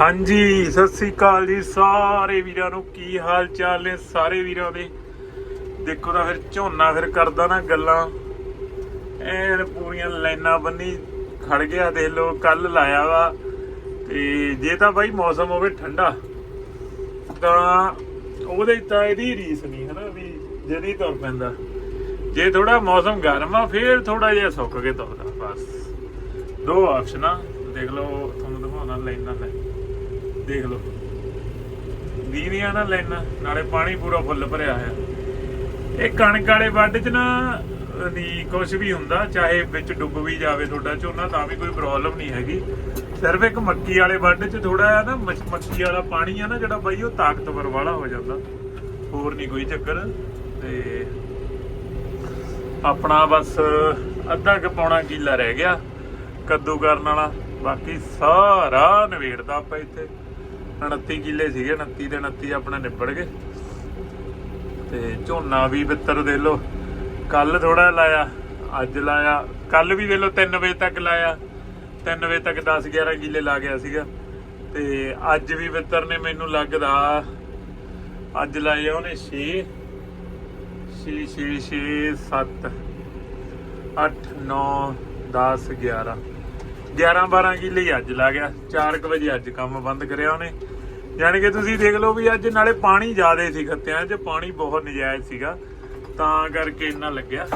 ਹਾਂਜੀ, ਸਤਿ ਸ੍ਰੀ ਅਕਾਲ ਜੀ ਸਾਰੇ ਵੀਰਾਂ ਨੂੰ। ਕੀ ਹਾਲ ਚਾਲ ਨੇ ਸਾਰੇ ਵੀਰਾਂ ਦੇ? ਦੇਖੋ ਤਾਂ ਫਿਰ ਝੋਨਾ ਫਿਰ ਕਰਦਾ ਨਾ ਗੱਲਾਂ। ਐਨ ਪੂਰੀਆਂ ਲਾਈਨਾਂ ਬੰਨੀ ਖੜ ਗਿਆ ਦੇਖ ਲੋ ਕੱਲ ਲਾਇਆ ਵਾ। ਤੇ ਜੇ ਤਾਂ ਬਾਈ ਮੌਸਮ ਹੋਵੇ ਠੰਡਾ, ਤਾਂ ਉਹਦੇ ਤਾਂ ਇਹਦੀ ਰੀਸ ਨਹੀਂ ਹਨਾ ਵੀ ਜਦੀ ਤੁਰ ਪੈਂਦਾ। ਜੇ ਥੋੜਾ ਮੌਸਮ ਗਰਮ ਆ, ਫੇਰ ਥੋੜਾ ਜਿਹਾ ਸੁੱਕ ਕੇ ਤੁਰਦਾ, ਬਸ। ਦੋ ਆਪਸ਼ਨਾਂ ਦੇਖ ਲਓ, ਤੁਹਾਨੂੰ ਦਿਖਾਉਣਾ ਲਾਈਨਾਂ ਲੈ ਦੇਖ ਲਓ। ਦੀਦੀਆਂ ਨਾ ਲਾਈਨਾਂ ਨਾਲੇ ਪਾਣੀ ਪੂਰਾ ਫੁੱਲ ਭਰਿਆ ਹੋਇਆ। ਇਹ ਕਣਕ ਵਾਲੇ ਵੱਢ 'ਚ ਨਾ, ਦੀ ਕੁਝ ਵੀ ਹੁੰਦਾ, ਚਾਹੇ ਵਿੱਚ ਡੁੱਬ ਵੀ ਜਾਵੇ ਤੁਹਾਡਾ ਝੋਨਾ, ਤਾਂ ਵੀ ਕੋਈ ਪ੍ਰੋਬਲਮ ਨਹੀਂ ਹੈਗੀ। ਸਿਰਫ ਇੱਕ ਮੱਕੀ ਵਾਲੇ ਵੱਢ 'ਚ ਥੋੜਾ ਆ ਨਾ ਮੱਕੀ ਵਾਲਾ ਪਾਣੀ ਆ ਨਾ ਜਿਹੜਾ ਬਾਈ, ਉਹ ਤਾਕਤਵਰ ਵਾਲਾ ਹੋ ਜਾਂਦਾ। ਹੋਰ ਨਹੀਂ ਕੋਈ ਚੱਕਰ। ਤੇ ਆਪਣਾ ਬਸ ਅੱਧਾ ਕ ਪੌਣਾ ਕਿੱਲਾ ਰਹਿ ਗਿਆ ਕੱਦੂ ਕਰਨ ਵਾਲਾ। ਬਾਕੀ ਸਾਰਾ ਨਵੇੜਦਾ ਆਪਾਂ ਇੱਥੇ। 29 ਕਿੱਲੇ ਸੀਗੇ 29 ਦੇ 29 ਆਪਣਾ ਨਿਬੜ ਗਏ। ਤੇ ਝੋਨਾ ਵੀ ਬਿੱਤਰ ਦੇ ਲੋ ਕੱਲ ਥੋੜਾ ਲਾਇਆ, ਅੱਜ ਲਾਇਆ ਕੱਲ ਵੀ ਦੇ ਲੋ 3 ਵਜੇ ਤੱਕ ਲਾਇਆ। 3 ਵਜੇ ਤੱਕ 10 11 ਕਿੱਲੇ ਲਾ ਗਿਆ ਸੀਗਾ। ਤੇ ਅੱਜ ਵੀ ਬਿੱਤਰ ਨੇ ਮੈਨੂੰ ਲੱਗਦਾ, ਅੱਜ ਲਾਏ ਉਹਨੇ 6 6 6 6 7 8 9 10 11 11 12 ਕਿੱਲੇ ਅੱਜ ਲਾ ਗਿਆ। 4 ਵਜੇ ਅੱਜ ਕੰਮ ਬੰਦ ਕਰਿਆ ਉਹਨੇ। ਯਾਨੀ ਕਿ ਤੁਸੀਂ ਦੇਖ ਲਓ ਵੀ ਅੱਜ ਨਾਲੇ ਪਾਣੀ ਜ਼ਿਆਦੇ ਸੀ ਖੱਤਿਆਂ 'ਚ, ਪਾਣੀ ਬਹੁਤ ਨਜਾਇਜ਼ ਸੀਗਾ। ਤਾਂ ਕਰਕੇ ਇੰਨਾ ਲੱਗਿਆ।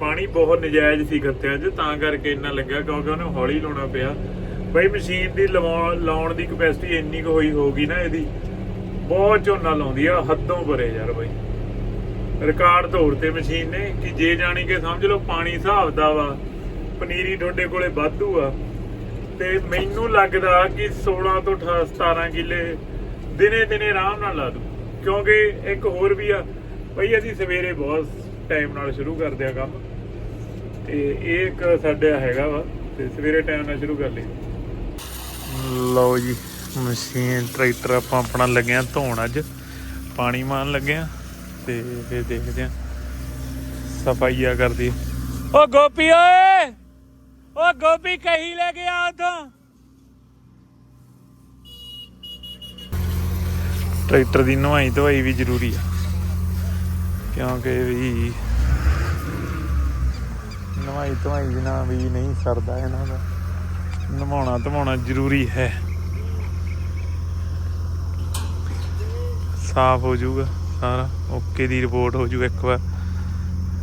ਪਾਣੀ ਬਹੁਤ ਨਜਾਇਜ਼ ਸੀ ਖੱਤਿਆਂ 'ਚ, ਤਾਂ ਕਰਕੇ ਇੰਨਾ ਲੱਗਿਆ ਕਿਉਂਕਿ ਉਹਨੂੰ ਹੌਲੀ ਲਾਉਣਾ ਪਿਆ। ਬਈ ਮਸ਼ੀਨ ਦੀ ਲਵਾਉਣ ਲਾਉਣ ਦੀ ਕਪੈਸਿਟੀ ਇੰਨੀ ਕੁ ਹੋਈ ਹੋਗੀ ਨਾ ਇਹਦੀ। ਬਹੁਤ ਝੋਨਾ ਲਾਉਂਦੀ ਆ, ਹੱਦੋਂ ਪਰੇ ਯਾਰ ਬਈ। ਰਿਕਾਰਡ ਤੋੜਤੇ ਮਸ਼ੀਨ ਨੇ ਕਿ ਜੇ ਜਾਣੀ ਕਿ ਸਮਝ ਲਓ ਪਾਣੀ ਹਿਸਾਬ ਦਾ ਵਾ ਪਨੀਰੀ ਤੁਹਾਡੇ ਕੋਲੇ ਵਾਧੂ ਆ। ਤੇ ਮੈਨੂੰ ਲੱਗਦਾ ਕਿ 16 ਤੋਂ 17 ਕਿੱਲੇ ਦਿਨੇ ਦਿਨੇ ਆਰਾਮ ਨਾਲ ਲਾ ਦੂ ਕਿਉਂਕਿ ਇੱਕ ਹੋਰ ਵੀ ਆ, ਬਈ ਅਸੀਂ ਸਵੇਰੇ ਬਹੁਤ ਟਾਈਮ ਨਾਲ ਸ਼ੁਰੂ ਕਰਦੇ ਆ ਕੰਮ। ਤੇ ਇਹ ਇੱਕ ਸਾਡਾ ਹੈਗਾ ਵਾ, ਤੇ ਸਵੇਰੇ ਟਾਈਮ ਨਾਲ ਸ਼ੁਰੂ ਕਰ ਲਈ ਲਓ ਜੀ, ਮਸ਼ੀਨ, ਟਰੈਕਟਰ ਆਪਾਂ ਆਪਣਾ ਲੱਗਿਆ ਧੋਣ ਅੱਜ। ਪਾਣੀ ਮਾਰਨ ਲੱਗਿਆ ਤੇ ਫਿਰ ਦੇਖਦੇ ਆ। ਸਫਾਈਆ ਕਰਦੀ ਓ ਗੋਪੀ ਓਏ! ਓ ਗੋਪੀ ਕਹੀ ਲੈ ਗਿਆ ਉਥੋਂ। ਟਰੈਕਟਰ ਦੀ ਨਵਾਈ ਧਵਾਈ ਵੀ ਜ਼ਰੂਰੀ ਆ। ਕਿਉਂਕਿ ਵੀ ਨਵਾਈ ਧਵਾਈ ਬਿਨਾ ਵੀ ਨਹੀਂ ਸਰਦਾ ਇਹਨਾਂ ਦਾ। ਨਵਾਉਣਾ ਧਵਾਉਣਾ ਜ਼ਰੂਰੀ ਹੈ। ਸਾਫ਼ ਹੋ ਜਾਊਗਾ ਸਾਰਾ। ਓਕੇ ਦੀ ਰਿਪੋਰਟ ਹੋ ਜੂ ਇੱਕ ਵਾਰ।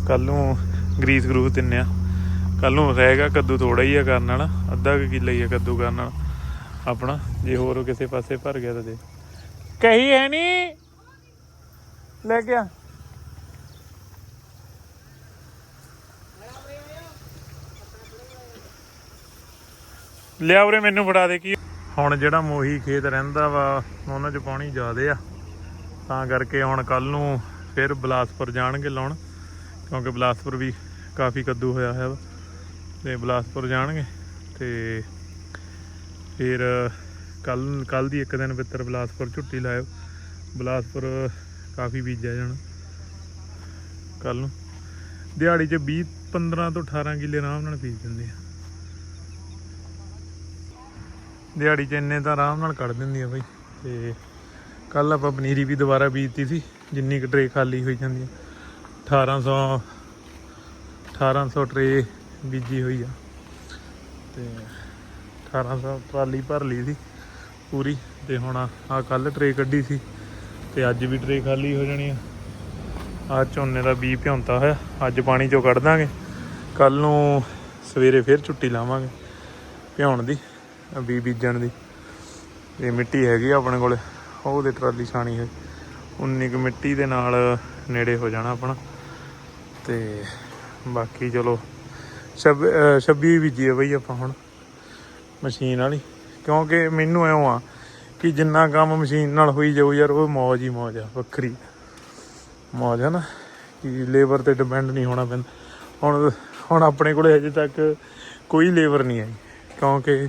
ਕੱਲ ਨੂੰ ਗਰੀਸ ਗਰੂਸ ਦਿੰਨੇ ਆ। ਕੱਲ ਨੂੰ ਰਹੇਗਾ ਕੱਦੂ ਥੋੜਾ ਹੀ ਆ ਕਰਨ ਵਾਲਾ, ਅੱਧਾ ਕੁ ਕਿੱਲਾ ਹੀ ਆ ਕੱਦੂ ਕਰਨ ਵਾਲਾ ਆਪਣਾ, ਜੇ ਹੋਰ ਕਿਸੇ ਪਾਸੇ ਭਰ ਗਿਆ ਤਾਂ ਦੇ। ਕਹੀ ਹੈ ਨਹੀਂ ਲੈ ਗਿਆ ਲਿਆ ਉਰੇ ਮੈਨੂੰ ਫੜਾ ਦੇ ਕੀ? ਹੁਣ ਜਿਹੜਾ ਮੋਹੀ ਖੇਤ ਰਹਿੰਦਾ ਵਾ, ਉਹਨਾਂ 'ਚ ਪਾਣੀ ਜ਼ਿਆਦੇ ਆ। ਤਾਂ ਕਰਕੇ ਹੁਣ ਕੱਲ ਨੂੰ ਫਿਰ ਬਲਾਸਪੁਰ ਜਾਣਗੇ ਲਾਉਣ, ਕਿਉਂਕਿ ਬਲਾਸਪੁਰ ਵੀ ਕਾਫੀ ਕੱਦੂ ਹੋਇਆ ਹੋਇਆ ਵਾ। ਤੇ ਬਲਾਸਪੁਰ ਜਾਣਗੇ ਤੇ ਫਿਰ ਕੱਲ ਕੱਲ ਦੀ ਇੱਕ ਦਿਨ ਬਿੱਤਰ ਬਲਾਸਪੁਰ ਝੁੱਟੀ ਲਾਇਓ। ਬਲਾਸਪੁਰ ਕਾਫੀ ਬੀਜਿਆ ਜਾਣਾ ਕੱਲ ਨੂੰ। ਦਿਹਾੜੀ 'ਚ 20 15 ਤੋਂ 18 ਕਿੱਲੇ ਆਰਾਮ ਨਾਲ ਬੀਜ ਦਿੰਦੇ ਆ। ਦਿਹਾੜੀ 'ਚ ਇੰਨੇ ਤਾਂ ਆਰਾਮ ਨਾਲ ਕੱਢ ਦਿੰਦੀ ਆ ਬਾਈ। ਤੇ ਕੱਲ ਆਪਾਂ ਪਨੀਰੀ ਵੀ ਦੁਬਾਰਾ ਬੀਜਤੀ ਸੀ, ਜਿੰਨੀ ਕੁ ਟਰੇ ਖਾਲੀ ਹੋਈ ਜਾਂਦੀ ਆ। 1800 1800 ਟਰੇ ਬੀਜੀ ਹੋਈ ਆ। ਤੇ 1800 ਟਰਾਲੀ ਭਰ ਲਈ ਸੀ ਪੂਰੀ ਤੇ ਹੁਣ ਆ ਕੱਲ ਟਰੇ ਕੱਢੀ ਸੀ ਤੇ ਅੱਜ ਵੀ ਟਰੇ ਖਾਲੀ ਹੋ ਜਾਣੀ ਆ। ਆ ਝੋਨੇ ਦਾ ਬੀ ਭਿਉਂਤਾ ਹੋਇਆ, ਅੱਜ ਪਾਣੀ ਚੋਂ ਕੱਢ ਦਾਂਗੇ। ਕੱਲ ਨੂੰ ਸਵੇਰੇ ਫਿਰ ਛੁੱਟੀ ਲਾਵਾਂਗੇ ਭਿਉਣ ਦੀ ਬੀ ਬੀਜਣ ਦੀ। ਇਹ ਮਿੱਟੀ ਹੈਗੀ ਆ ਆਪਣੇ ਕੋਲੇ, ਉਹਦੇ ਟਰਾਲੀ ਛਾਣੀ ਹੈ ਉਨੀ ਕੁ ਮਿੱਟੀ ਦੇ ਨਾਲ ਨੇੜੇ ਹੋ ਜਾਣਾ ਆਪਣਾ। ਤੇ ਬਾਕੀ ਚਲੋ ਛੱਬ ਛੱਬੀ ਬੀਜੀ ਆ ਬਈ ਆਪਾਂ ਹੁਣ, ਮਸ਼ੀਨ ਵਾਲੀ। ਕਿਉਂਕਿ ਮੈਨੂੰ ਐਂ ਆ ਕਿ ਜਿੰਨਾ ਕੰਮ ਮਸ਼ੀਨ ਨਾਲ ਹੋਈ ਜਾਊ ਯਾਰ, ਉਹ ਮੌਜ ਹੀ ਮੌਜ ਆ, ਵੱਖਰੀ। ਮੌਜ ਹੈ ਨਾ, ਕਿ ਲੇਬਰ ਤੇ ਡਿਪੈਂਡ ਨਹੀਂ ਹੋਣਾ ਪੈਂਦਾ। ਹੁਣ ਹੁਣ ਆਪਣੇ ਕੋਲੇ ਅਜੇ ਤੱਕ ਕੋਈ ਲੇਬਰ ਨਹੀਂ ਆਈ। ਕਿਉਂਕਿ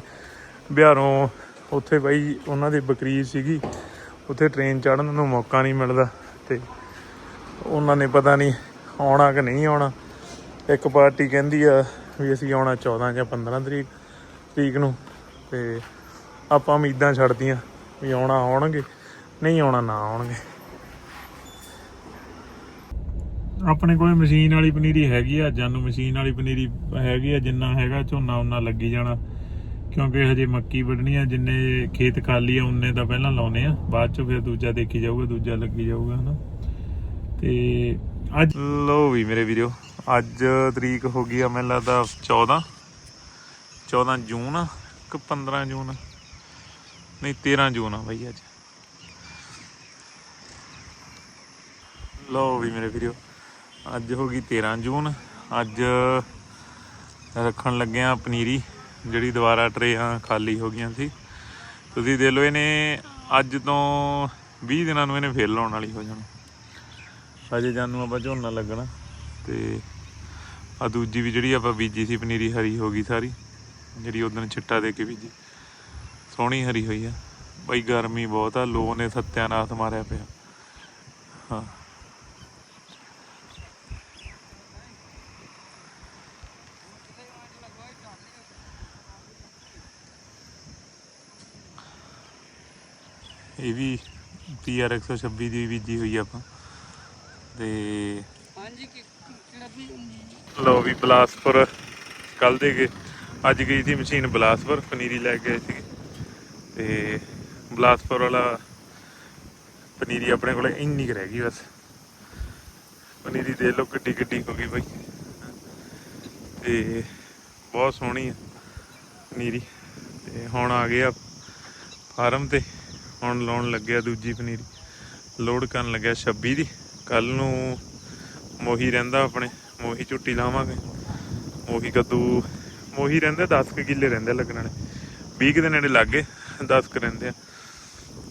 ਬਿਹਾਰੋਂ ਉੱਥੇ ਬਾਈ ਉਹਨਾਂ ਦੀ ਬਕਰੀਦ ਸੀਗੀ, ਉੱਥੇ ਟ੍ਰੇਨ ਚੜਨ ਨੂੰ ਮੌਕਾ ਨਹੀਂ ਮਿਲਦਾ ਤੇ ਉਹਨਾਂ ਨੇ ਪਤਾ ਨਹੀਂ ਆਉਣਾ ਕਿ ਨਹੀਂ ਆਉਣਾ। ਇੱਕ ਪਾਰਟੀ ਕਹਿੰਦੀ ਆ ਵੀ ਅਸੀਂ ਆਉਣਾ 14 ਜਾਂ 15 ਤਰੀਕ ਤਰੀਕ ਨੂੰ। ਤੇ ਆਪਾਂ ਉਮੀਦਾਂ ਛੱਡਦੀਆਂ ਵੀ ਆਉਣਾ ਆਉਣਗੇ, ਨਹੀਂ ਆਉਣਾ ਨਾ ਆਉਣਗੇ। ਆਪਣੇ ਕੋਲ ਮਸ਼ੀਨ ਵਾਲੀ ਪਨੀਰੀ ਹੈਗੀ ਆ ਜਾਨੂੰ ਮਸ਼ੀਨ ਵਾਲੀ ਪਨੀਰੀ ਹੈਗੀ ਆ, ਜਿੰਨਾ ਹੈਗਾ ਝੋਨਾ ਉਹਨਾਂ ਲੱਗੀ ਜਾਣਾ। ਕਿਉਂਕਿ ਹਜੇ ਮੱਕੀ ਵੱਢਣੀ ਆ, ਜਿੰਨੇ ਖੇਤ ਖਾਲੀ ਆ ਉਹਨੇ ਤਾਂ ਪਹਿਲਾਂ ਲਾਉਨੇ ਆ। ਬਾਅਦ 'ਚੋਂ ਫਿਰ ਦੂਜਾ ਦੇਖੀ ਜਾਊਗਾ, ਦੂਜਾ ਲੱਗੀ ਜਾਊਗਾ, ਹਨਾ। ਤੇ ਅੱਜ ਲੋ ਵੀ ਮੇਰੇ ਵੀਰੋ, ਅੱਜ ਤਰੀਕ ਹੋ ਗਈ ਆ ਮੈਨੂੰ ਲੱਗਦਾ 14 14 ਜੂਨ ਆ ਕਿ 15 ਜੂਨ? ਨਹੀਂ 13 ਜੂਨ ਆ ਬਾਈ ਅੱਜ। ਲੋ ਵੀ ਮੇਰੇ ਵੀਰੋ, ਅੱਜ ਹੋ ਗਈ 13 ਜੂਨ। ਅੱਜ ਰੱਖਣ ਲੱਗੇ ਆ ਪਨੀਰੀ, ਜਿਹੜੀ ਦੁਬਾਰਾ ਟਰੇਆਂ ਖਾਲੀ ਹੋ ਗਈਆਂ ਸੀ। ਤੁਸੀਂ ਦੇ ਲਓ ਇਹਨੇ ਅੱਜ ਤੋਂ 20 ਦਿਨਾਂ ਨੂੰ ਇਹਨੇ ਫੇਲ ਲਾਉਣ ਵਾਲੀ ਹੋ ਜਾਣਾ। ਅਜੇ ਜਾਨੂੰ ਆਪਾਂ ਝੋਨਾ ਲੱਗਣਾ ਤੇ ਆ ਦੂਜੀ ਵੀ ਜਿਹੜੀ ਆਪਾਂ ਬੀਜੀ ਸੀ ਪਨੀਰੀ ਹਰੀ ਹੋ ਗਈ ਸਾਰੀ, ਜਿਹੜੀ ਉਦੋਂ ਛਿੱਟਾ ਦੇ ਕੇ ਬੀਜੀ। ਸੋਹਣੀ ਹਰੀ ਹੋਈ ਆ। ਬਈ ਗਰਮੀ ਬਹੁਤ ਆ ਲੋ ਨੇ ਸੱਤਿਆਨਾਥ ਮਾਰਿਆ ਪਿਆ। ਹਾਂ। ਇਹ ਵੀ ਪੀਆਰ 126 ਦੀ ਬੀਜੀ ਹੋਈ ਆਪਾਂ। ਤੇ ਹਾਂਜੀ ਲੋ ਵੀ ਬਲਾਸਪੁਰ ਕੱਲ ਦੇ ਗਏ ਅੱਜ ਗਈ ਸੀ ਮਸ਼ੀਨ ਬਲਾਸਪੁਰ ਪਨੀਰੀ ਲੈ ਕੇ ਆਏ ਸੀ। ਤੇ ਬਲਾਸਪੁਰ ਵਾਲਾ ਪਨੀਰੀ ਆਪਣੇ ਕੋਲੇ ਇੰਨੀ ਕੁ ਰਹਿ ਗਈ ਬਸ। ਪਨੀਰੀ ਦੇ ਲੋ ਕਿੱਡੀ ਕਿੱਡੀ ਹੋ ਗਈ ਬਾਈ। ਤੇ ਬਹੁਤ ਸੋਹਣੀ ਆ ਪਨੀਰੀ। ਤੇ ਹੁਣ ਆ ਗਏ ਆ ਫਾਰਮ ਤੇ। ਹੁਣ ਲਾਉਣ ਲੱਗਿਆ ਦੂਜੀ ਪਨੀਰੀ। ਲੋਡ ਕਰਨ ਲੱਗਿਆ 26 ਦੀ। ਕੱਲ ਨੂੰ ਮੋਹੀ ਰਹਿੰਦਾ ਆਪਣੇ, ਮੋਹੀ ਝੁੱਟੀ ਲਾਵਾਂਗੇ। ਮੋਹੀ ਕੱਦੂ, ਮੋਹੀ ਰਹਿੰਦੇ 10 ਕੁ ਕਿੱਲੇ ਰਹਿੰਦੇ ਲੱਗਣ ਵਾਲੇ 20 ਕੁ ਦੇ ਨੇੜੇ ਗਏ 10 ਕੁ ਰਹਿੰਦੇ ਆ।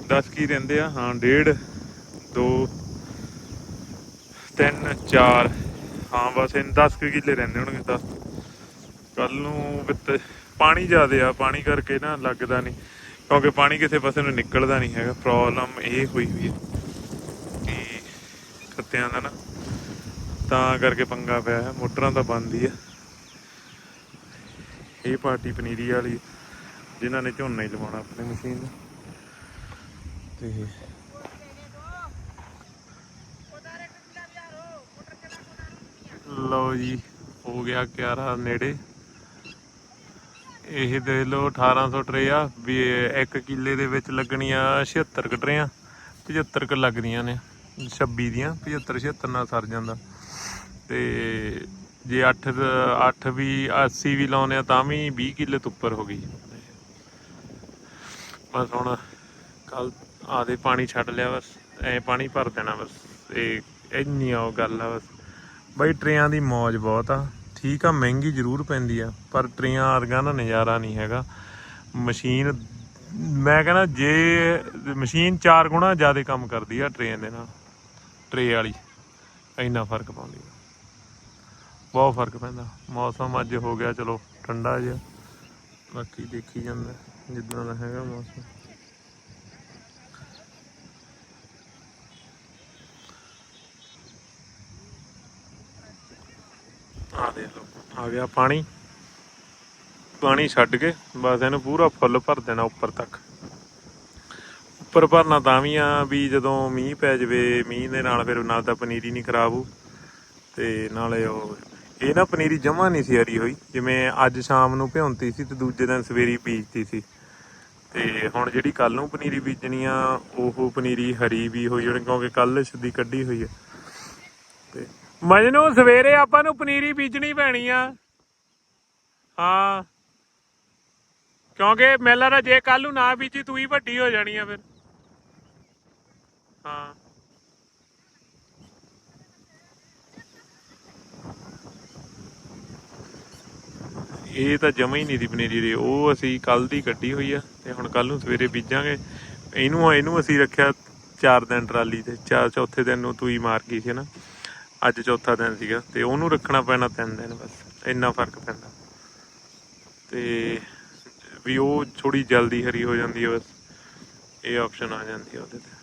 10 ਕੀ ਰਹਿੰਦੇ ਆ? ਹਾਂ, ਡੇਢ 2 3 4 ਹਾਂ, ਬਸ ਇਹ 10 ਕੁ ਕਿੱਲੇ ਰਹਿੰਦੇ ਹੋਣਗੇ 10 ਕੱਲ ਨੂੰ ਵਿੱਤ, ਪਾਣੀ ਜ਼ਿਆਦੇ ਆ, ਪਾਣੀ ਕਰਕੇ ਨਾ ਲੱਗਦਾ ਨਹੀਂ। ਕਿਉਂਕਿ ਪਾਣੀ ਕਿਸੇ ਪਾਸੇ ਨੂੰ ਨਿਕਲਦਾ ਨਹੀਂ ਹੈਗਾ, ਪ੍ਰੋਬਲਮ ਇਹ ਹੋਈ ਹੋਈ ਹੈ। ਖੱਤਿਆਂ ਦਾ ਨਾ, ਤਾਂ ਕਰਕੇ ਪੰਗਾ ਪਿਆ ਹੈ, ਮੋਟਰਾਂ ਤਾਂ ਬੰਦ ਆ। ਇਹ ਪਾਰਟੀ ਪਨੀਰੀ ਵਾਲੀ, ਜਿਨ੍ਹਾਂ ਨੇ ਝੋਨਾ ਹੀ ਲਵਾਉਣਾ ਆਪਣੀ ਮਸ਼ੀਨ ਨੂੰ। ਤੇ ਲਓ ਜੀ, ਹੋ ਗਿਆ ਕਿਆਰਾ ਨੇੜੇ। ਇਹ ਦੇ ਲਓ 1800 ਟਰੇ ਆ ਵੀ 1 ਕਿੱਲੇ ਦੇ ਵਿੱਚ ਲੱਗਣੀਆਂ 76 ਕਟਰੀਆਂ 75 ਕ ਲੱਗਦੀਆਂ ਨੇ। 26 ਦੀਆਂ 75 76 ਨਾਲ ਸਰ ਜਾਂਦਾ। ਤੇ ਜੇ 8 8 ਵੀ 80 ਵੀ ਲਾਉਨੇ ਆ, ਤਾਂ ਵੀ 20 ਕਿੱਲੇ ਤੋਂ ਉੱਪਰ ਹੋ ਗਈ। ਬਸ ਹੁਣ ਕੱਲ ਆਦੇ ਪਾਣੀ ਛੱਡ ਲਿਆ ਬਸ, ਐ ਪਾਣੀ ਭਰ ਦੇਣਾ ਬਸ, ਇਹ ਇੰਨੀ ਆ ਉਹ ਗੱਲ ਆ ਬਸ। ਬਈ ਟਰੇਆਂ ਦੀ ਮੌਜ ਬਹੁਤ ਆ, ਠੀਕ ਆ, ਮਹਿੰਗੀ ਜ਼ਰੂਰ ਪੈਂਦੀ ਆ, ਪਰ ਟਰੇਆਂ ਵਰਗਾ ਦਾ ਨਜ਼ਾਰਾ ਨਹੀਂ ਹੈਗਾ। ਮਸ਼ੀਨ, ਮੈਂ ਕਹਿੰਦਾ ਜੇ ਮਸ਼ੀਨ ਚਾਰ ਗੁਣਾ ਜ਼ਿਆਦਾ ਕੰਮ ਕਰਦੀ ਆ ਟ੍ਰੇਨ ਦੇ ਨਾਲ। ਟਰੇ ਵਾਲੀ। ਇੰਨਾ ਫ਼ਰਕ ਪਾਉਂਦੀ ਆ। ਬਹੁਤ ਫ਼ਰਕ ਪੈਂਦਾ। ਮੌਸਮ ਅੱਜ ਹੋ ਗਿਆ, ਚਲੋ, ਠੰਡਾ ਜਿਹਾ। ਬਾਕੀ ਦੇਖੀ ਜਾਂਦਾ, ਜਿੱਦਾਂ ਦਾ ਹੈਗਾ ਮੌਸਮ। ਆ ਦੇਖ ਲਓ, ਆ ਗਿਆ ਪਾਣੀ। ਪਾਣੀ ਛੱਡ ਕੇ ਬਸ ਇਹਨੂੰ ਪੂਰਾ ਫੁੱਲ ਭਰ ਦੇਣਾ ਉੱਪਰ ਤੱਕ। ਉੱਪਰ ਭਰਨਾ ਤਾਂ ਵੀ ਆ ਵੀ ਜਦੋਂ ਮੀਂਹ ਪੈ ਜਵੇ, ਮੀਂਹ ਦੇ ਨਾਲ ਫਿਰ ਨਾਲ ਤਾਂ ਪਨੀਰੀ ਨਹੀਂ ਖਰਾਬ ਹੋ ਤੇ ਨਾਲੇ ਉਹ, ਇਹ ਨਾ ਪਨੀਰੀ ਜਮਾ ਨਹੀਂ ਸੀ ਹਰੀ ਹੋਈ। ਜਿਵੇਂ ਅੱਜ ਸ਼ਾਮ ਨੂੰ ਭਿਉਂਤੀ ਸੀ ਤੇ ਦੂਜੇ ਦਿਨ ਸਵੇਰੀ ਬੀਜਤੀ ਸੀ। ਤੇ ਹੁਣ ਜਿਹੜੀ ਕੱਲ ਨੂੰ ਪਨੀਰੀ ਬੀਜਣੀ ਆ, ਉਹ ਪਨੀਰੀ ਹਰੀ ਵੀ ਹੋਈ ਹੋਣੀ ਕਿਉਂਕਿ ਕੱਲ ਦੀ ਕੱਢੀ ਹੋਈ ਆ। ਤੇ ਮਜਨੂੰ, ਸਵੇਰੇ ਆਪਾਂ ਨੂੰ ਪਨੀਰੀ ਬੀਜਣੀ ਪੈਣੀ ਆ। ਹਾਂ। ਕਿਉਂਕਿ ਮੇਲਾ ਦਾ ਜੇ ਕੱਲ ਨੂੰ ਨਾ ਬੀਜੀ, ਤੂੰ ਹੀ ਵੱਡੀ ਹੋ ਜਾਣੀ ਆ ਫਿਰ। ਹਾਂ। ਇਹ ਤਾਂ ਜਮਾ ਹੀ ਨਹੀਂ ਦੀ ਪਨੀਰੀ ਦੀ, ਉਹ ਅਸੀਂ ਕੱਲ ਦੀ ਕੱਢੀ ਹੋਈ ਆ ਤੇ ਹੁਣ ਕੱਲ ਨੂੰ ਸਵੇਰੇ ਬੀਜਾਂਗੇ। ਇਹਨੂੰ ਇਹਨੂੰ ਅਸੀਂ ਰੱਖਿਆ 4 ਦਿਨ ਟਰਾਲੀ ਤੇ, ਚਾਰ ਚੌਥੇ ਦਿਨ ਨੂੰ ਤੂੰ ਮਾਰ ਗਈ ਸੀ ਨਾ। ਅੱਜ ਚੌਥਾ ਦਿਨ ਸੀਗਾ ਤੇ ਉਹਨੂੰ ਰੱਖਣਾ ਪੈਣਾ ਤਿੰਨ ਦਿਨ ਬਸ, ਇੰਨਾ ਫ਼ਰਕ ਪੈਂਦਾ। ਤੇ ਵੀ ਉਹ ਥੋੜੀ ਜਲਦੀ ਹਰੀ ਹੋ ਜਾਂਦੀ ਹੈ ਬਸ, ਇਹ ਆਪਸ਼ਨ ਆ ਜਾਂਦੀ ਹੈ ਉਹਦੇ ਤੇ।